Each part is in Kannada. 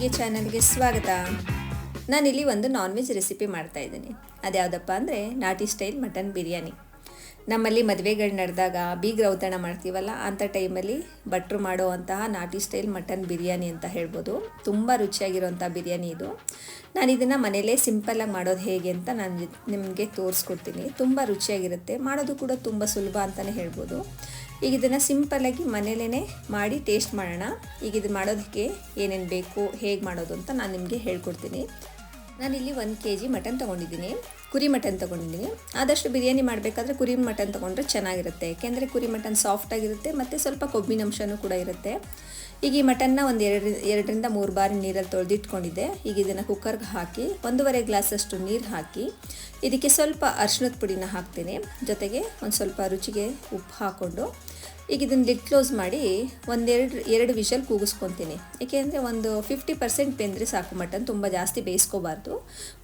ಅಡುಗೆ ಚಾನಲ್ಗೆ ಸ್ವಾಗತ. ನಾನಿಲ್ಲಿ ಒಂದು ನಾನ್ ವೆಜ್ ರೆಸಿಪಿ ಮಾಡ್ತಾ ಇದ್ದೀನಿ. ಅದ್ಯಾವುದಪ್ಪ ಅಂದರೆ ನಾಟಿ ಸ್ಟೈಲ್ ಮಟನ್ ಬಿರಿಯಾನಿ. ನಮ್ಮಲ್ಲಿ ಮದುವೆಗಳು ನಡೆದಾಗ ಬೀಗ್ರ ಔತಣ ಮಾಡ್ತೀವಲ್ಲ ಅಂಥ ಟೈಮಲ್ಲಿ ಭಟ್ರು ಮಾಡುವಂತಹ ನಾಟಿ ಸ್ಟೈಲ್ ಮಟನ್ ಬಿರಿಯಾನಿ ಅಂತ ಹೇಳ್ಬೋದು. ತುಂಬ ರುಚಿಯಾಗಿರುವಂಥ ಬಿರಿಯಾನಿ ಇದು. ನಾನು ಇದನ್ನು ಮನೆಯಲ್ಲೇ ಸಿಂಪಲ್ಲಾಗಿ ಮಾಡೋದು ಹೇಗೆ ಅಂತ ನಾನು ನಿಮಗೆ ತೋರಿಸ್ಕೊಡ್ತೀನಿ. ತುಂಬ ರುಚಿಯಾಗಿರುತ್ತೆ. ಮಾಡೋದು ಕೂಡ ತುಂಬ ಸುಲಭ ಅಂತಲೇ ಹೇಳ್ಬೋದು. ಈಗ ಇದನ್ನು ಸಿಂಪಲ್ಲಾಗಿ ಮನೇಲೇ ಮಾಡಿ ಟೇಸ್ಟ್ ಮಾಡೋಣ. ಈಗ ಇದು ಮಾಡೋದಕ್ಕೆ ಏನೇನು ಬೇಕು, ಹೇಗೆ ಮಾಡೋದು ಅಂತ ನಾನು ನಿಮಗೆ ಹೇಳ್ಕೊಡ್ತೀನಿ. ನಾನಿಲ್ಲಿ ಒಂದು ಕೆ ಜಿ ಮಟನ್ ತೊಗೊಂಡಿದ್ದೀನಿ. ಕುರಿ ಮಟನ್ ತೊಗೊಂಡಿದ್ದೀನಿ. ಆದಷ್ಟು ಬಿರಿಯಾನಿ ಮಾಡಬೇಕಾದ್ರೆ ಕುರಿ ಮಟನ್ ತೊಗೊಂಡ್ರೆ ಚೆನ್ನಾಗಿರುತ್ತೆ. ಯಾಕೆಂದರೆ ಕುರಿ ಮಟನ್ ಸಾಫ್ಟಾಗಿರುತ್ತೆ ಮತ್ತು ಸ್ವಲ್ಪ ಕೊಬ್ಬಿನ ಅಂಶನೂ ಕೂಡ ಇರುತ್ತೆ. ಈಗ ಈ ಮಟನ್ನ ಒಂದು ಎರಡು ಎರಡರಿಂದ ಮೂರು ಬಾರಿ ನೀರಲ್ಲಿ ತೊಳೆದಿಟ್ಕೊಂಡಿದ್ದೆ ಈಗ ಇದನ್ನು ಕುಕ್ಕರ್ಗೆ ಹಾಕಿ, ಒಂದೂವರೆ ಗ್ಲಾಸಷ್ಟು ನೀರು ಹಾಕಿ, ಇದಕ್ಕೆ ಸ್ವಲ್ಪ ಅರ್ಶಿಣದ ಪುಡಿನ ಹಾಕ್ತೀನಿ. ಜೊತೆಗೆ ಒಂದು ಸ್ವಲ್ಪ ರುಚಿಗೆ ಉಪ್ಪು ಹಾಕ್ಕೊಂಡು ಈಗ ಇದನ್ನು ಲಿಡ್ ಕ್ಲೋಸ್ ಮಾಡಿ ಒಂದೆರಡು ಎರಡು ವಿಷಲ್ ಕೂಗಿಸ್ಕೊತೀನಿ. ಏಕೆಂದರೆ ಒಂದು ಫಿಫ್ಟಿ ಪರ್ಸೆಂಟ್ ಬೆಂದರೆ ಸಾಕು ಮಟನ್ ತುಂಬ ಜಾಸ್ತಿ ಬೇಯಿಸ್ಕೋಬಾರ್ದು.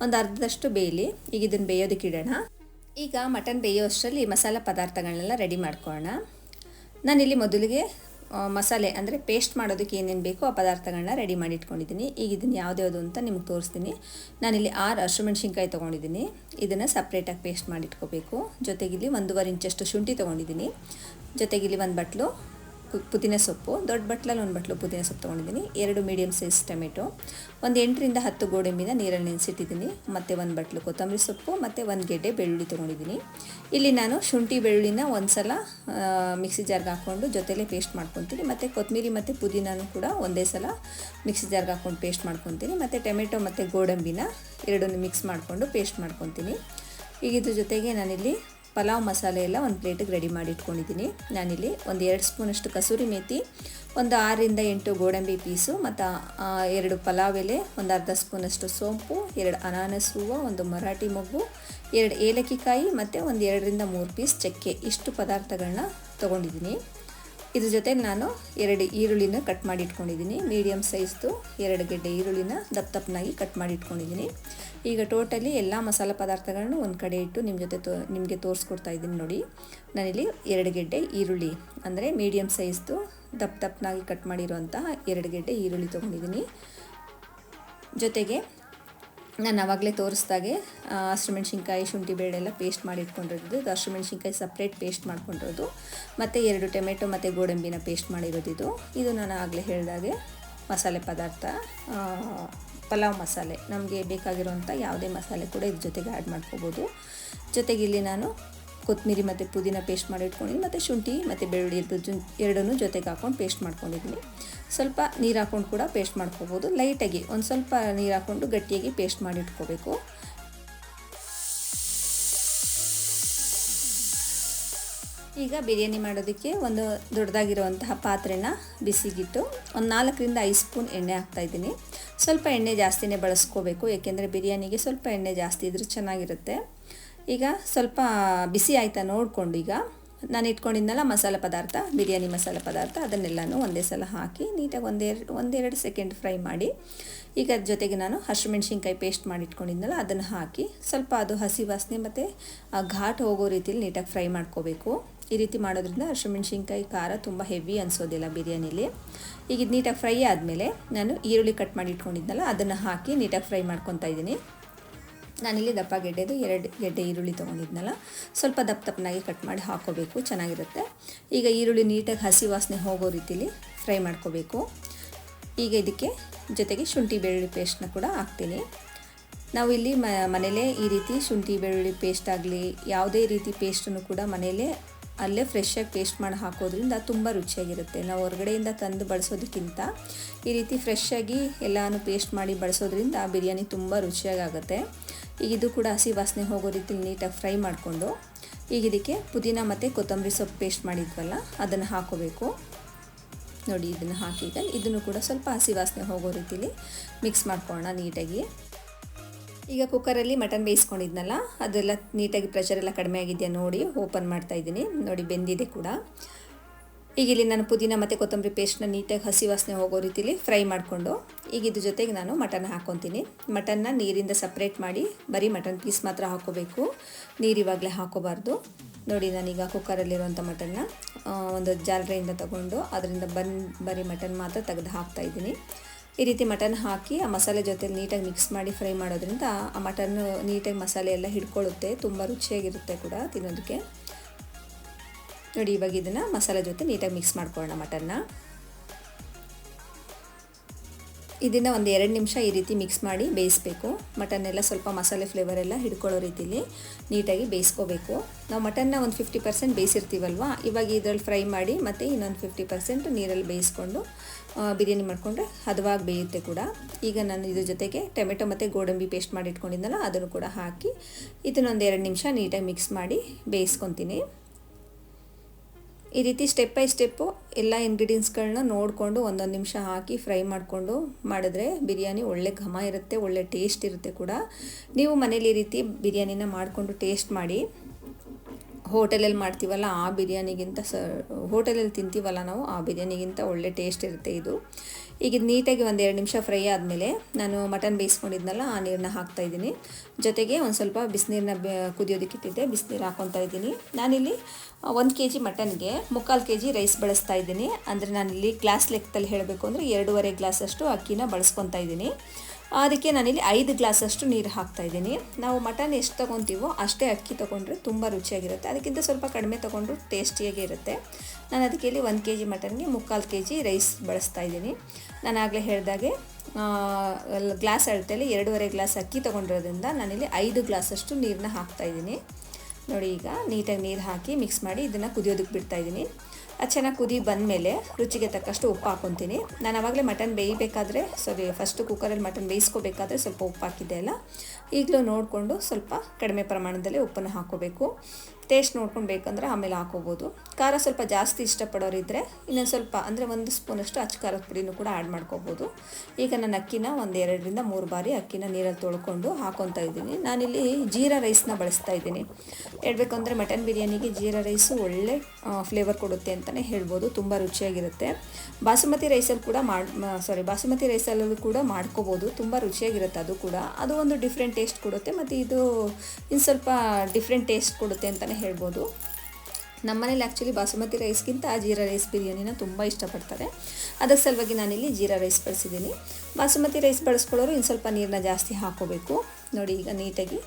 ಒಂದು ಅರ್ಧದಷ್ಟು ಬೇಯಲಿ, ಈಗ ಇದನ್ನು ಬೇಯೋದಕ್ಕೆ ಇಡೋಣ. ಈಗ ಮಟನ್ ಬೇಯೋ ಅಷ್ಟರಲ್ಲಿ ಮಸಾಲೆ ಪದಾರ್ಥಗಳನ್ನೆಲ್ಲ ರೆಡಿ ಮಾಡ್ಕೊಳ್ಳೋಣ ನಾನಿಲ್ಲಿ ಮೊದಲಿಗೆ ಮಸಾಲೆ ಅಂದರೆ ಪೇಸ್ಟ್ ಮಾಡೋದಕ್ಕೆ ಏನೇನು ಬೇಕೋ ಆ ಪದಾರ್ಥಗಳನ್ನ ರೆಡಿ ಮಾಡಿ ಇಟ್ಕೊಂಡಿದ್ದೀನಿ. ಈಗ ಇದನ್ನು ಯಾವುದ್ಯಾವುದು ಅಂತ ನಿಮ್ಗೆ ತೋರಿಸ್ತೀನಿ. ನಾನಿಲ್ಲಿ ಆರು ಹಸಿಮೆಣ್ಸಿನ್ಕಾಯಿ ತೊಗೊಂಡಿದ್ದೀನಿ. ಇದನ್ನು ಸಪ್ರೇಟಾಗಿ ಪೇಸ್ಟ್ ಮಾಡಿಟ್ಕೋಬೇಕು ಜೊತೆಗಿಲ್ಲಿ ಒಂದೂವರೆ ಇಂಚಷ್ಟು ಶುಂಠಿ ತೊಗೊಂಡಿದ್ದೀನಿ. ಜೊತೆಗಿಲ್ಲಿ ಒಂದು ಬಟ್ಲು ಪುದೀನ ಸೊಪ್ಪು, ದೊಡ್ಡ ಬಟ್ಲಲ್ಲಿ ಒಂದು ಬಟ್ಲು ಪುದೀನ ಸೊಪ್ಪು ತೊಗೊಂಡಿದ್ದೀನಿ. ಎರಡು ಮೀಡಿಯಮ್ ಸೈಜ್ ಟೊಮೆಟೊ ಒಂದು ಎಂಟರಿಂದ ಹತ್ತು ಗೋಡಂಬಿನ ನೀರಲ್ಲಿ ನೆನೆಸಿಟ್ಟಿದ್ದೀನಿ. ಮತ್ತು ಒಂದು ಬಟ್ಲು ಕೊತ್ತಂಬರಿ ಸೊಪ್ಪು, ಮತ್ತು ಒಂದು ಗೆಡ್ಡೆ ಬೆಳ್ಳುಳ್ಳಿ ತೊಗೊಂಡಿದ್ದೀನಿ. ಇಲ್ಲಿ ನಾನು ಶುಂಠಿ ಬೆಳ್ಳುಳ್ಳಿನ ಒಂದು ಸಲ ಮಿಕ್ಸಿ ಜಾರ್ಗೆ ಹಾಕ್ಕೊಂಡು ಜೊತೆಲೇ ಪೇಸ್ಟ್ ಮಾಡ್ಕೊತೀನಿ. ಮತ್ತು ಕೊತ್ತಂಬರಿ ಮತ್ತು ಪುದೀನೂ ಕೂಡ ಒಂದೇ ಸಲ ಮಿಕ್ಸಿ ಜಾರ್ಗೆ ಹಾಕ್ಕೊಂಡು ಪೇಸ್ಟ್ ಮಾಡ್ಕೊತೀನಿ. ಮತ್ತು ಟೊಮೆಟೊ ಮತ್ತು ಗೋಡಂಬಿನ ಎರಡನ್ನು ಮಿಕ್ಸ್ ಮಾಡಿಕೊಂಡು ಪೇಸ್ಟ್ ಮಾಡ್ಕೊತೀನಿ. ಈಗ ಇದ್ರ ಜೊತೆಗೆ ನಾನಿಲ್ಲಿ ಪಲಾವ್ ಮಸಾಲೆ ಎಲ್ಲ ಒಂದು ಪ್ಲೇಟಿಗೆ ರೆಡಿ ಮಾಡಿ ಇಟ್ಕೊಂಡಿದ್ದೀನಿ. ನಾನಿಲ್ಲಿ ಒಂದು ಎರಡು ಸ್ಪೂನಷ್ಟು ಕಸೂರಿ ಮೇಥಿ ಒಂದು ಆರರಿಂದ ಎಂಟು ಗೋಡಂಬಿ ಪೀಸು, ಮತ್ತು ಎರಡು ಪಲಾವ್ ಎಲೆ, ಒಂದು ಅರ್ಧ ಸ್ಪೂನಷ್ಟು ಸೋಂಪು, ಎರಡು ಅನಾನಸ್ ಹೂವು, ಒಂದು ಮರಾಠಿ ಮೊಗ್ಗು, ಎರಡು ಏಲಕ್ಕಿ ಕಾಯಿ, ಮತ್ತು ಒಂದು ಎರಡರಿಂದ ಮೂರು ಪೀಸ್ ಚಕ್ಕೆ. ಇಷ್ಟು ಪದಾರ್ಥಗಳನ್ನ ತೊಗೊಂಡಿದ್ದೀನಿ. ಇದ್ರ ಜೊತೆ ನಾನು ಎರಡು ಈರುಳ್ಳಿನ ಕಟ್ ಮಾಡಿ ಇಟ್ಕೊಂಡಿದ್ದೀನಿ. ಮೀಡಿಯಮ್ ಸೈಜ್ದು ಎರಡು ಗೆಡ್ಡೆ ಈರುಳ್ಳಿನ ದಪ್ಪ ದಪ್ಪನಾಗಿ ಕಟ್ ಮಾಡಿ ಇಟ್ಕೊಂಡಿದ್ದೀನಿ. ಈಗ ಟೋಟಲಿ ಎಲ್ಲ ಮಸಾಲೆ ಪದಾರ್ಥಗಳನ್ನು ಒಂದು ಕಡೆ ಇಟ್ಟು ನಿಮ್ಮ ಜೊತೆ ತೋ, ನಿಮಗೆ ತೋರಿಸ್ಕೊಡ್ತಾ ಇದ್ದೀನಿ ನೋಡಿ. ನಾನಿಲ್ಲಿ ಎರಡು ಗೆಡ್ಡೆ ಈರುಳ್ಳಿ, ಅಂದರೆ ಮೀಡಿಯಮ್ ಸೈಜ್ದು ದಪ್ಪ ದಪ್ಪನಾಗಿ ಕಟ್ ಮಾಡಿರುವಂತಹ ಎರಡು ಗೆಡ್ಡೆ ಈರುಳ್ಳಿ ತೊಗೊಂಡಿದ್ದೀನಿ. ಜೊತೆಗೆ ನಾನು ಆವಾಗಲೇ ತೋರಿಸ್ದಾಗೆ ಹಸಿಮೆಣ್ಸಿನ್ಕಾಯಿ ಶುಂಠಿ ಬೇಳೆ ಎಲ್ಲ ಪೇಸ್ಟ್ ಮಾಡಿ ಇಟ್ಕೊಂಡಿರೋದು. ಇದು ಹಸಿಮೆಣ್ಸಿನ್ಕಾಯಿ ಸಪ್ರೇಟ್ ಪೇಸ್ಟ್ ಮಾಡ್ಕೊಂಡಿರೋದು. ಮತ್ತು ಎರಡು ಟೊಮೆಟೊ ಮತ್ತು ಗೋಡಂಬಿನ ಪೇಸ್ಟ್ ಮಾಡಿರೋದು ಇದು. ಇದು ನಾನು ಆಗಲೇ ಹೇಳಿದಾಗೆ ಮಸಾಲೆ ಪದಾರ್ಥ ಪಲಾವ್ ಮಸಾಲೆ. ನಮಗೆ ಬೇಕಾಗಿರುವಂಥ ಯಾವುದೇ ಮಸಾಲೆ ಕೂಡ ಇದ್ರ ಜೊತೆಗೆ ಆ್ಯಡ್ ಮಾಡ್ಕೋಬೋದು. ಜೊತೆಗೆ ಇಲ್ಲಿ ನಾನು ಕೊತ್ತಂಬರಿ ಮತ್ತು ಪುದೀನ ಪೇಸ್ಟ್ ಮಾಡಿ ಇಟ್ಕೊಂಡಿದ್ದೀನಿ. ಮತ್ತು ಶುಂಠಿ ಮತ್ತು ಬೆಳ್ಳುಳ್ಳಿ ಜು ಎರಡನ್ನೂ ಜೊತೆಗೆ ಹಾಕ್ಕೊಂಡು ಪೇಸ್ಟ್ ಮಾಡ್ಕೊಂಡಿದ್ದೀನಿ. ಸ್ವಲ್ಪ ನೀರು ಹಾಕ್ಕೊಂಡು ಕೂಡ ಪೇಸ್ಟ್ ಮಾಡ್ಕೋಬೋದು. ಲೈಟಾಗಿ ಒಂದು ಸ್ವಲ್ಪ ನೀರು ಹಾಕ್ಕೊಂಡು ಗಟ್ಟಿಯಾಗಿ ಪೇಸ್ಟ್ ಮಾಡಿ ಇಟ್ಕೋಬೇಕು. ಈಗ ಬಿರಿಯಾನಿ ಮಾಡೋದಕ್ಕೆ ಒಂದು ದೊಡ್ಡದಾಗಿರುವಂತಹ ಪಾತ್ರೆನ ಬಿಸಿಗಿಟ್ಟು ಒಂದು ನಾಲ್ಕರಿಂದ ಐದು ಸ್ಪೂನ್ ಎಣ್ಣೆ ಹಾಕ್ತಾಯಿದ್ದೀನಿ ಸ್ವಲ್ಪ ಎಣ್ಣೆ ಜಾಸ್ತಿನೇ ಬಳಸ್ಕೋಬೇಕು. ಏಕೆಂದರೆ ಬಿರಿಯಾನಿಗೆ ಸ್ವಲ್ಪ ಎಣ್ಣೆ ಜಾಸ್ತಿ ಇದ್ರೂ ಚೆನ್ನಾಗಿರುತ್ತೆ. ಈಗ ಸ್ವಲ್ಪ ಬಿಸಿ ಆಯಿತಾ ನೋಡಿಕೊಂಡು ಈಗ. ನಾನು ಇಟ್ಕೊಂಡಿದ್ನಲ್ಲ ಮಸಾಲೆ ಪದಾರ್ಥ, ಬಿರಿಯಾನಿ ಮಸಾಲೆ ಪದಾರ್ಥ, ಅದನ್ನೆಲ್ಲನೂ ಒಂದೇ ಸಲ ಹಾಕಿ ನೀಟಾಗಿ ಒಂದೆರಡು ಒಂದೆರಡು ಸೆಕೆಂಡ್ ಫ್ರೈ ಮಾಡಿ, ಈಗ ಅದ್ರ ಜೊತೆಗೆ ನಾನು ಹಸಿಮೆಣ್ಸಿನ್ಕಾಯಿ ಪೇಸ್ಟ್ ಮಾಡಿ ಇಟ್ಕೊಂಡಿದ್ನಲ್ಲ ಅದನ್ನು ಹಾಕಿ ಸ್ವಲ್ಪ ಅದು ಹಸಿ ವಾಸನೆ ಮತ್ತು ಘಾಟ್ ಹೋಗೋ ರೀತಿಯಲ್ಲಿ ನೀಟಾಗಿ ಫ್ರೈ ಮಾಡ್ಕೋಬೇಕು. ಈ ರೀತಿ ಮಾಡೋದ್ರಿಂದ ಹಸಿಮೆಣ್ಸಿನ್ಕಾಯಿ ಖಾರ ತುಂಬ ಹೆವಿ ಅನಿಸೋದಿಲ್ಲ ಬಿರಿಯಾನಿಲಿ. ಈಗ ಇದು ನೀಟಾಗಿ ಫ್ರೈ ಆದಮೇಲೆ ನಾನು ಈರುಳ್ಳಿ ಕಟ್ ಮಾಡಿ ಇಟ್ಕೊಂಡಿದ್ನಲ್ಲ ಅದನ್ನು ಹಾಕಿ ನೀಟಾಗಿ ಫ್ರೈ ಮಾಡ್ಕೊತಾ ಇದ್ದೀನಿ. ನಾನಿಲ್ಲಿ ದಪ್ಪ ಗೆಡ್ಡೆದು ಎರಡು ಗೆಡ್ಡೆ ಈರುಳ್ಳಿ ತೊಗೊಂಡಿದ್ನಲ್ಲ, ಸ್ವಲ್ಪ ದಪ್ಪ ದಪ್ಪನಾಗಿ ಕಟ್ ಮಾಡಿ ಹಾಕೋಬೇಕು, ಚೆನ್ನಾಗಿರುತ್ತೆ. ಈಗ ಈರುಳ್ಳಿ ನೀಟಾಗಿ ಹಸಿ ವಾಸನೆ ಹೋಗೋ ರೀತಿಲಿ ಫ್ರೈ ಮಾಡ್ಕೋಬೇಕು. ಈಗ ಇದಕ್ಕೆ ಜೊತೆಗೆ ಶುಂಠಿ ಬೆಳ್ಳುಳ್ಳಿ ಪೇಸ್ಟ್ನ ಕೂಡ ಹಾಕ್ತೀನಿ. ನಾವು ಇಲ್ಲಿ ಮ ಮನೇಲೇ ಈ ರೀತಿ ಶುಂಠಿ ಬೆಳ್ಳುಳ್ಳಿ ಪೇಸ್ಟ್ ಆಗಲಿ, ಯಾವುದೇ ರೀತಿ ಪೇಸ್ಟನ್ನು ಕೂಡ ಮನೆಯಲ್ಲೇ ಅಲ್ಲೇ ಫ್ರೆಶ್ಶಾಗಿ ಪೇಸ್ಟ್ ಮಾಡಿ ಹಾಕೋದ್ರಿಂದ ತುಂಬ ರುಚಿಯಾಗಿರುತ್ತೆ. ನಾವು ಹೊರಗಡೆಯಿಂದ ತಂದು ಬಳಸೋದಕ್ಕಿಂತ ಈ ರೀತಿ ಫ್ರೆಶ್ಶಾಗಿ ಎಲ್ಲನೂ ಪೇಸ್ಟ್ ಮಾಡಿ ಬಳಸೋದ್ರಿಂದ ಬಿರಿಯಾನಿ ತುಂಬ ರುಚಿಯಾಗುತ್ತೆ ಈಗ ಇದು ಕೂಡ ಹಸಿ ವಾಸನೆ ಹೋಗೋ ರೀತಿ ನೀಟಾಗಿ ಫ್ರೈ ಮಾಡಿಕೊಂಡು ಈಗ ಇದಕ್ಕೆ ಪುದೀನ ಮತ್ತು ಕೊತ್ತಂಬರಿ ಸೊಪ್ಪು ಪೇಸ್ಟ್ ಮಾಡಿದ್ವಲ್ಲ, ಅದನ್ನು ಹಾಕೋಬೇಕು. ನೋಡಿ, ಇದನ್ನು ಹಾಕಿ ಈಗ ಇದನ್ನು ಕೂಡ ಸ್ವಲ್ಪ ಹಸಿ ವಾಸನೆ ಹೋಗೋ ರೀತಿಲಿ ಮಿಕ್ಸ್ ಮಾಡ್ಕೊಳ್ಳೋಣ ನೀಟಾಗಿ. ಈಗ ಕುಕ್ಕರಲ್ಲಿ ಮಟನ್ ಬೇಯಿಸ್ಕೊಂಡಿದ್ನಲ್ಲ, ಅದೆಲ್ಲ ನೀಟಾಗಿ ಪ್ರೆಷರ್ ಎಲ್ಲ ಕಡಿಮೆ ಆಗಿದೆಯಾ ನೋಡಿ ಓಪನ್ ಮಾಡ್ತಾ ಇದ್ದೀನಿ. ನೋಡಿ, ಬೆಂದಿದೆ ಕೂಡ. ಈಗ ಇಲ್ಲಿ ನಾನು ಪುದೀನ ಮತ್ತು ಕೊತ್ತಂಬರಿ ಪೇಸ್ಟ್ನ ನೀಟಾಗಿ ಹಸಿ ವಾಸನೆ ಹೋಗೋ ರೀತಿಲಿ ಫ್ರೈ ಮಾಡಿಕೊಂಡು, ಈಗ ಇದ್ರ ಜೊತೆಗೆ ನಾನು ಮಟನ್ ಹಾಕ್ಕೊತೀನಿ ಮಟನ್ನ ನೀರಿಂದ ಸಪ್ರೇಟ್ ಮಾಡಿ ಬರೀ ಮಟನ್ ಪೀಸ್ ಮಾತ್ರ ಹಾಕೋಬೇಕು. ನೀರು ಇವಾಗಲೇ ಹಾಕೋಬಾರ್ದು. ನೋಡಿ ನಾನೀಗ ಕುಕ್ಕರಲ್ಲಿರುವಂಥ ಮಟನ್ನ ಒಂದು ಜಾಲರೆಯಿಂದ ತಗೊಂಡು ಅದರಿಂದ ಬನ್, ಬರೀ ಮಟನ್ ಮಾತ್ರ ತೆಗೆದು ಹಾಕ್ತಾಯಿದ್ದೀನಿ ಈ ರೀತಿ ಮಟನ್ ಹಾಕಿ ಆ ಮಸಾಲೆ ಜೊತೆ ನೀಟಾಗಿ ಮಿಕ್ಸ್ ಮಾಡಿ ಫ್ರೈ ಮಾಡೋದ್ರಿಂದ ಆ ಮಟನ್ನು ನೀಟಾಗಿ ಮಸಾಲೆ ಎಲ್ಲ ಹಿಡ್ಕೊಳ್ಳುತ್ತೆ, ತುಂಬ ರುಚಿಯಾಗಿರುತ್ತೆ ಕೂಡ ತಿನ್ನೋದಕ್ಕೆ. ನೋಡಿ, ಇವಾಗ ಇದನ್ನು ಮಸಾಲೆ ಜೊತೆ ನೀಟಾಗಿ ಮಿಕ್ಸ್ ಮಾಡ್ಕೊಳ್ಳೋಣ ಮಟನ್ನ. ಇದನ್ನು ಒಂದು ಎರಡು ನಿಮಿಷ ಈ ರೀತಿ ಮಿಕ್ಸ್ ಮಾಡಿ ಬೇಯಿಸಬೇಕು. ಮಟನ್ ಎಲ್ಲ ಸ್ವಲ್ಪ ಮಸಾಲೆ ಫ್ಲೇವರ್ ಎಲ್ಲ ಹಿಡ್ಕೊಳ್ಳೋ ರೀತಿಲಿ ನೀಟಾಗಿ ಬೇಯಿಸ್ಕೋಬೇಕು. ನಾವು ಮಟನ್ನ ಒಂದು ಫಿಫ್ಟಿ ಪರ್ಸೆಂಟ್ ಬೇಯಿಸಿರ್ತೀವಲ್ವ? ಇವಾಗ ಇದರಲ್ಲಿ ಫ್ರೈ ಮಾಡಿ ಮತ್ತು ಇನ್ನೊಂದು ಫಿಫ್ಟಿ ಪರ್ಸೆಂಟ್ ನೀರಲ್ಲಿ ಬೇಯಿಸ್ಕೊಂಡು ಬಿರಿಯಾನಿ ಮಾಡಿಕೊಂಡ್ರೆ ಹದವಾಗಿ ಬೇಯುತ್ತೆ ಕೂಡ. ಈಗ ನಾನು ಇದ್ರ ಜೊತೆಗೆ ಟೊಮೆಟೊ ಮತ್ತು ಗೋಡಂಬಿ ಪೇಸ್ಟ್ ಮಾಡಿ ಇಟ್ಕೊಂಡಿದ್ದಲ್ಲ ಅದನ್ನು ಕೂಡ ಹಾಕಿ ಇದನ್ನೊಂದು ಎರಡು ನಿಮಿಷ ನೀಟಾಗಿ ಮಿಕ್ಸ್ ಮಾಡಿ ಬೇಯಿಸ್ಕೊತೀನಿ. ಈ ರೀತಿ ಸ್ಟೆಪ್ ಬೈ ಸ್ಟೆಪ್ಪು ಎಲ್ಲ ಇಂಗ್ರೀಡಿಯೆಂಟ್ಸ್ಗಳನ್ನ ನೋಡಿಕೊಂಡು ಒಂದೊಂದು ನಿಮಿಷ ಹಾಕಿ ಫ್ರೈ ಮಾಡಿಕೊಂಡು ಮಾಡಿದ್ರೆ ಬಿರಿಯಾನಿ ಒಳ್ಳೆ ಘಮ ಇರುತ್ತೆ, ಒಳ್ಳೆ ಟೇಸ್ಟ್ ಇರುತ್ತೆ ಕೂಡ. ನೀವು ಮನೇಲಿ ಈ ರೀತಿ ಬಿರಿಯಾನಿನ ಮಾಡಿಕೊಂಡು ಟೇಸ್ಟ್ ಮಾಡಿ. ಹೋಟೆಲಲ್ಲಿ ಮಾಡ್ತೀವಲ್ಲ ಆ ಬಿರಿಯಾನಿಗಿಂತ ಸ, ಹೋಟೆಲಲ್ಲಿ ತಿಂತೀವಲ್ಲ ನಾವು, ಆ ಬಿರಿಯಾನಿಗಿಂತ ಒಳ್ಳೆ ಟೇಸ್ಟ್ ಇರುತ್ತೆ ಇದು. ಈಗ ಇದು ನೀಟಾಗಿ ಒಂದು ಎರಡು ನಿಮಿಷ ಫ್ರೈ ಆದಮೇಲೆ ನಾನು ಮಟನ್ ಬೇಯಿಸ್ಕೊಂಡಿದ್ನಲ್ಲ ಆ ನೀರನ್ನ ಹಾಕ್ತಾಯಿದ್ದೀನಿ ಜೊತೆಗೆ ಒಂದು ಸ್ವಲ್ಪ ಬಿಸಿನೀರನ್ನ ಕುದಿಯೋದಕ್ಕೆ ಇಟ್ಟಿದ್ದೆ, ಬಿಸಿನೀರು ಹಾಕ್ಕೊತಾ ಇದ್ದೀನಿ. ನಾನಿಲ್ಲಿ ಒಂದು ಕೆ ಜಿ ಮಟನ್ಗೆ ಮುಕ್ಕಾಲು ಕೆ ಜಿ ರೈಸ್ ಬಳಸ್ತಾ ಇದ್ದೀನಿ. ಅಂದರೆ ನಾನಿಲ್ಲಿ ಗ್ಲಾಸ್ ಲೆಕ್ಕದಲ್ಲಿ ಹೇಳಬೇಕು ಅಂದರೆ ಎರಡೂವರೆ ಗ್ಲಾಸಷ್ಟು ಅಕ್ಕಿನ ಬಳಸ್ಕೊತಾ ಇದ್ದೀನಿ. ಅದಕ್ಕೆ ನಾನಿಲ್ಲಿ ಐದು ಗ್ಲಾಸಷ್ಟು ನೀರು ಹಾಕ್ತಾಯಿದ್ದೀನಿ ನಾವು ಮಟನ್ ಎಷ್ಟು ತೊಗೊತೀವೋ ಅಷ್ಟೇ ಅಕ್ಕಿ ತೊಗೊಂಡ್ರೆ ತುಂಬ ರುಚಿಯಾಗಿರುತ್ತೆ. ಅದಕ್ಕಿಂತ ಸ್ವಲ್ಪ ಕಡಿಮೆ ತೊಗೊಂಡ್ರು ಟೇಸ್ಟಿಯಾಗಿ ಇರುತ್ತೆ. ನಾನು ಅದಕ್ಕೆ ಇಲ್ಲಿ ಒಂದು ಕೆ ಜಿ ಮಟನ್ಗೆ ಮುಕ್ಕಾಲು ಕೆ ಜಿ ರೈಸ್ ಬಳಸ್ತಾ ಇದ್ದೀನಿ. ನಾನು ಆಗಲೇ ಹೇಳಿದಾಗೆ ಗ್ಲಾಸ್ ಅಳತೆಯಲ್ಲಿ ಎರಡೂವರೆ ಗ್ಲಾಸ್ ಅಕ್ಕಿ ತೊಗೊಂಡಿರೋದ್ರಿಂದ ನಾನಿಲ್ಲಿ ಐದು ಗ್ಲಾಸಷ್ಟು ನೀರನ್ನ ಹಾಕ್ತಾಯಿದ್ದೀನಿ ನೋಡಿ ಈಗ ನೀಟಾಗಿ ನೀರು ಹಾಕಿ ಮಿಕ್ಸ್ ಮಾಡಿ ಇದನ್ನು ಕುದಿಯೋದಕ್ಕೆ ಬಿಡ್ತಾಯಿದ್ದೀನಿ ಅದು ಚೆನ್ನಾಗಿ ಕುದಿ ಬಂದಮೇಲೆ ರುಚಿಗೆ ತಕ್ಕಷ್ಟು ಉಪ್ಪು ಹಾಕೊತೀನಿ ನಾನು ಆವಾಗಲೇ ಮಟನ್ ಬೇಯಬೇಕಾದ್ರೆ ಸಾರಿ ಫಸ್ಟು ಕುಕ್ಕರಲ್ಲಿ ಮಟನ್ ಬೇಯಿಸ್ಕೋಬೇಕಾದ್ರೆ ಸ್ವಲ್ಪ ಉಪ್ಪು ಹಾಕಿದ್ದೆ ಅಲ್ಲ? ಈಗಲೂ ನೋಡಿಕೊಂಡು ಸ್ವಲ್ಪ ಕಡಿಮೆ ಪ್ರಮಾಣದಲ್ಲಿ ಉಪ್ಪನ್ನು ಹಾಕ್ಕೋಬೇಕು. ಟೇಸ್ಟ್ ನೋಡ್ಕೊಂಡು ಬೇಕಂದರೆ ಆಮೇಲೆ ಹಾಕೋಬೋದು. ಖಾರ ಸ್ವಲ್ಪ ಜಾಸ್ತಿ ಇಷ್ಟಪಡೋರಿದ್ದರೆ ಇನ್ನೊಂದು ಸ್ವಲ್ಪ ಅಂದರೆ ಒಂದು ಸ್ಪೂನಷ್ಟು ಅಚ್ಚ ಖಾರದ ಪುಡಿನೂ ಕೂಡ ಆ್ಯಡ್ ಮಾಡ್ಕೋಬೋದು. ಈಗ ನಾನು ಅಕ್ಕಿನ ಒಂದು ಎರಡರಿಂದ ಮೂರು ಬಾರಿ ಅಕ್ಕಿನ ನೀರಲ್ಲಿ ತೊಳ್ಕೊಂಡು ಹಾಕೊತಾ ಇದ್ದೀನಿ. ನಾನಿಲ್ಲಿ ಜೀರಾ ರೈಸ್ನ ಬಳಸ್ತಾ ಇದ್ದೀನಿ. ಹೇಳ್ಬೇಕಂದ್ರೆ ಮಟನ್ ಬಿರಿಯಾನಿಗೆ ಜೀರಾ ರೈಸು ಒಳ್ಳೆ ಫ್ಲೇವರ್ ಕೊಡುತ್ತೆ ಅಂತಲೇ ಹೇಳ್ಬೋದು. ತುಂಬ ರುಚಿಯಾಗಿರುತ್ತೆ. ಬಾಸುಮತಿ ರೈಸಲ್ಲಿ ಕೂಡ ಮಾಡಿ ಸಾರಿ ಬಾಸುಮತಿ ರೈಸಲ್ಲೂ ಕೂಡ ಮಾಡ್ಕೋಬೋದು. ತುಂಬ ರುಚಿಯಾಗಿರುತ್ತೆ ಅದು ಕೂಡ. ಅದು ಒಂದು ಡಿಫ್ರೆಂಟ್ ಟೇಸ್ಟ್ ಕೊಡುತ್ತೆ. ಮತ್ತು ಇದು ಇನ್ನು ಸ್ವಲ್ಪ ಡಿಫ್ರೆಂಟ್ ಟೇಸ್ಟ್ ಕೊಡುತ್ತೆ ಅಂತಲೇ ಹೇಳ್ಬೋದು. ನಮ್ಮನೇಲಿ ಆ್ಯಕ್ಚುಲಿ ಬಾಸುಮತಿ ರೈಸ್ಗಿಂತ ಜೀರಾ ರೈಸ್ ಬಿರಿಯಾನಿನ ತುಂಬ ಇಷ್ಟಪಡ್ತಾರೆ. ಅದಕ್ಕೆ ಸಲುವಾಗಿ ನಾನಿಲ್ಲಿ ಜೀರಾ ರೈಸ್ ಬಳಸಿದ್ದೀನಿ. ಬಾಸುಮತಿ ರೈಸ್ ಬಳಸ್ಕೊಳ್ಳೋರು ಇನ್ನು ಸ್ವಲ್ಪ ನೀರನ್ನ ಜಾಸ್ತಿ ಹಾಕೋಬೇಕು ನೋಡಿ ಈಗ ನೀಟಾಗಿ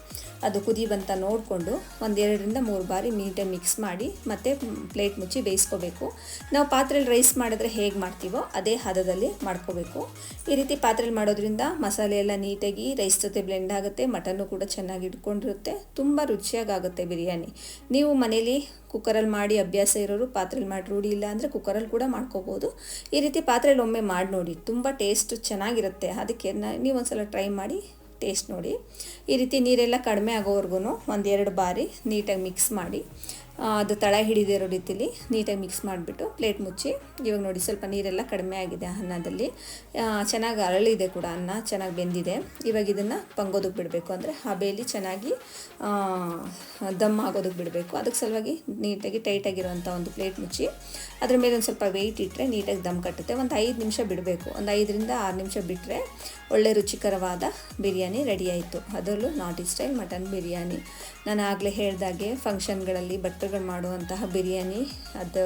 ಅದು ಕುದಿ ಬಂತ ನೋಡಿಕೊಂಡು ಒಂದೆರಡರಿಂದ ಮೂರು ಬಾರಿ ನೀಟಾಗಿ ಮಿಕ್ಸ್ ಮಾಡಿ ಮತ್ತು ಪ್ಲೇಟ್ ಮುಚ್ಚಿ ಬೇಯಿಸ್ಕೋಬೇಕು. ನಾವು ಪಾತ್ರೆಯಲ್ಲಿ ರೈಸ್ ಮಾಡಿದ್ರೆ ಹೇಗೆ ಮಾಡ್ತೀವೋ ಅದೇ ಹದದಲ್ಲಿ ಮಾಡ್ಕೋಬೇಕು. ಈ ರೀತಿ ಪಾತ್ರೆಯಲ್ಲಿ ಮಾಡೋದ್ರಿಂದ ಮಸಾಲೆ ಎಲ್ಲ ನೀಟಾಗಿ ರೈಸ್ ಜೊತೆ ಬ್ಲೆಂಡ್ ಆಗುತ್ತೆ ಮಟನ್ನು ಕೂಡ ಚೆನ್ನಾಗಿ ಇಟ್ಕೊಂಡಿರುತ್ತೆ, ತುಂಬ ರುಚಿಯಾಗುತ್ತೆ ಬಿರಿಯಾನಿ. ನೀವು ಮನೇಲಿ ಕುಕ್ಕರಲ್ಲಿ ಮಾಡಿ ಅಭ್ಯಾಸ ಇರೋರು ಪಾತ್ರೆಯಲ್ಲಿ ಮಾಡಿ ರೂಢಿ ಇಲ್ಲ ಅಂದರೆ ಕುಕ್ಕರಲ್ಲಿ ಕೂಡ ಮಾಡ್ಕೋಬೋದು. ಈ ರೀತಿ ಪಾತ್ರೆಯಲ್ಲಿ ಒಮ್ಮೆ ಮಾಡಿ ನೋಡಿ, ತುಂಬ ಟೇಸ್ಟ್ ಚೆನ್ನಾಗಿರುತ್ತೆ. ಅದಕ್ಕೆ ನೀವು ಸಲ ಟ್ರೈ ಮಾಡಿ ಟೇಸ್ಟ್ ನೋಡಿ. ಈ ರೀತಿ ನೀರೆಲ್ಲ ಕಡಿಮೆ ಆಗೋವರೆಗೂ ಒಂದೆರಡು ಬಾರಿ ನೀಟಾಗಿ ಮಿಕ್ಸ್ ಮಾಡಿ. ಅದು ತಳ ಹಿಡಿದಿರೋ ರೀತಿಲಿ ನೀಟಾಗಿ ಮಿಕ್ಸ್ ಮಾಡಿಬಿಟ್ಟು ಪ್ಲೇಟ್ ಮುಚ್ಚಿ, ಇವಾಗ ನೋಡಿ ಸ್ವಲ್ಪ ನೀರೆಲ್ಲ ಕಡಿಮೆ ಆಗಿದೆ ಅನ್ನದಲ್ಲಿ. ಚೆನ್ನಾಗಿ ಅರಳಿದೆ ಕೂಡ ಅನ್ನ, ಚೆನ್ನಾಗಿ ಬೆಂದಿದೆ. ಇವಾಗ ಇದನ್ನು ಪಂಗೋದಕ್ಕೆ ಬಿಡಬೇಕು ಅಂದರೆ ಹಬೆಯಲ್ಲಿ ಚೆನ್ನಾಗಿ ದಮ್ ಆಗೋದಕ್ಕೆ ಬಿಡಬೇಕು. ಅದಕ್ಕೆ ಸಲುವಾಗಿ ನೀಟಾಗಿ ಟೈಟಾಗಿರುವಂಥ ಒಂದು ಪ್ಲೇಟ್ ಮುಚ್ಚಿ ಅದ್ರ ಮೇಲೆ ಒಂದು ಸ್ವಲ್ಪ ವೆಯ್ಟ್ ಇಟ್ಟರೆ ನೀಟಾಗಿ ದಮ್ ಕಟ್ಟುತ್ತೆ. ಒಂದು ಐದು ನಿಮಿಷ ಬಿಡಬೇಕು. ಒಂದು ಐದರಿಂದ ಆರು ನಿಮಿಷ ಬಿಟ್ಟರೆ ಒಳ್ಳೆ ರುಚಿಕರವಾದ ಬಿರಿಯಾನಿ ರೆಡಿ ಆಯಿತು. ಅದರಲ್ಲೂ ನಾಟಿ ಸ್ಟೈಲ್ ಮಟನ್ ಬಿರಿಯಾನಿ. ನಾನು ಆಗಲೇ ಹೇಳಿದಾಗೆ ಫಂಕ್ಷನ್ಗಳಲ್ಲಿ ಭಟ್ರುಗಳು ಮಾಡುವಂತಹ ಬಿರಿಯಾನಿ, ಅದು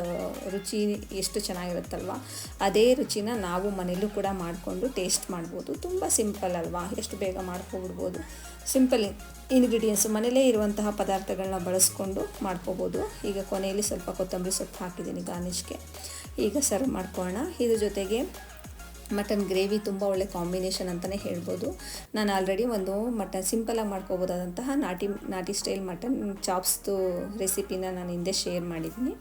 ರುಚಿ ಎಷ್ಟು ಚೆನ್ನಾಗಿರುತ್ತಲ್ವ? ಅದೇ ರುಚಿನ ನಾವು ಮನೇಲೂ ಕೂಡ ಮಾಡಿಕೊಂಡು ಟೇಸ್ಟ್ ಮಾಡ್ಬೋದು. ತುಂಬ ಸಿಂಪಲ್ ಅಲ್ವಾ? ಎಷ್ಟು ಬೇಗ ಮಾಡ್ಕೊಬಿಡ್ಬೋದು ಸಿಂಪಲ್ ಇಂಗ್ರೀಡಿಯೆಂಟ್ಸು ಮನೇಲೇ ಇರುವಂತಹ ಪದಾರ್ಥಗಳನ್ನ ಬಳಸ್ಕೊಂಡು ಮಾಡ್ಕೋಬೋದು. ಈಗ ಕೊನೆಯಲ್ಲಿ ಸ್ವಲ್ಪ ಕೊತ್ತಂಬರಿ ಸೊಪ್ಪು ಹಾಕಿದ್ದೀನಿ ಗಾರ್ನಿಷ್ಗೆ. ಈಗ ಸರ್ವ್ ಮಾಡ್ಕೊಳ್ಳೋಣ. ಇದ್ರ ಜೊತೆಗೆ ಮಟನ್ ಗ್ರೇವಿ ತುಂಬ ಒಳ್ಳೆ ಕಾಂಬಿನೇಷನ್ ಅಂತಲೇ ಹೇಳ್ಬೋದು. ನಾನು ಆಲ್ರೆಡಿ ಒಂದು ಮಟನ್ ಸಿಂಪಲಾಗಿ ಮಾಡ್ಕೋಬೋದಾದಂತಹ ನಾಟಿ ನಾಟಿ ಸ್ಟೈಲ್ ಮಟನ್ ಚಾಪ್ಸ್ದು ರೆಸಿಪಿನ ನಾನು ಹಿಂದೆ ಶೇರ್ ಮಾಡಿದ್ದೀನಿ.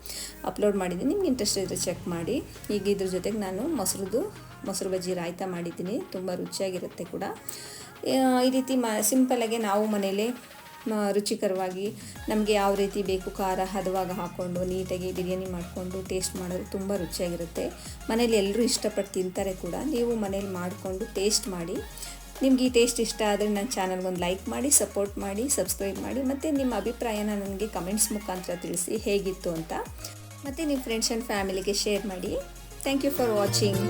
ಅಪ್ಲೋಡ್ ಮಾಡಿದ್ದೀನಿ. ನಿಮ್ಗೆ ಇಂಟ್ರೆಸ್ಟ್ ಇದ್ದರೆ ಚೆಕ್ ಮಾಡಿ. ಈಗ ಇದ್ರ ಜೊತೆಗೆ ನಾನು ಮೊಸರುದು, ಮೊಸರು ಬಜ್ಜಿ ರಾಯ್ತ ಮಾಡಿದ್ದೀನಿ. ತುಂಬ ರುಚಿಯಾಗಿರುತ್ತೆ ಕೂಡ. ಈ ರೀತಿ ಮ ಸಿಂಪಲ್ಲಾಗೆ ನಾವು ಮನೇಲಿ ರುಚಿಕರವಾಗಿ ನಮಗೆ ಯಾವ ರೀತಿ ಬೇಕು ಖಾರ ಹದವಾಗಿ ಹಾಕ್ಕೊಂಡು ನೀಟಾಗಿ ಬಿರಿಯಾನಿ ಮಾಡಿಕೊಂಡು ಟೇಸ್ಟ್ ಮಾಡೋದು ತುಂಬ ರುಚಿಯಾಗಿರುತ್ತೆ. ಮನೇಲಿ ಎಲ್ಲರೂ ಇಷ್ಟಪಟ್ಟು ತಿಂತಾರೆ ಕೂಡ. ನೀವು ಮನೇಲಿ ಮಾಡಿಕೊಂಡು ಟೇಸ್ಟ್ ಮಾಡಿ. ನಿಮ್ಗೆ ಈ ಟೇಸ್ಟ್ ಇಷ್ಟ ಆದರೆ ನನ್ನ ಚಾನಲ್ಗೊಂದು ಲೈಕ್ ಮಾಡಿ ಸಪೋರ್ಟ್ ಮಾಡಿ ಸಬ್ಸ್ಕ್ರೈಬ್ ಮಾಡಿ, ಮತ್ತು ನಿಮ್ಮ ಅಭಿಪ್ರಾಯನ ನನಗೆ ಕಮೆಂಟ್ಸ್ ಮುಖಾಂತರ ತಿಳಿಸಿ ಹೇಗಿತ್ತು ಅಂತ. ಮತ್ತು ನಿಮ್ಮ ಫ್ರೆಂಡ್ಸ್ ಆ್ಯಂಡ್ ಫ್ಯಾಮಿಲಿಗೆ ಶೇರ್ ಮಾಡಿ. Thank you for watching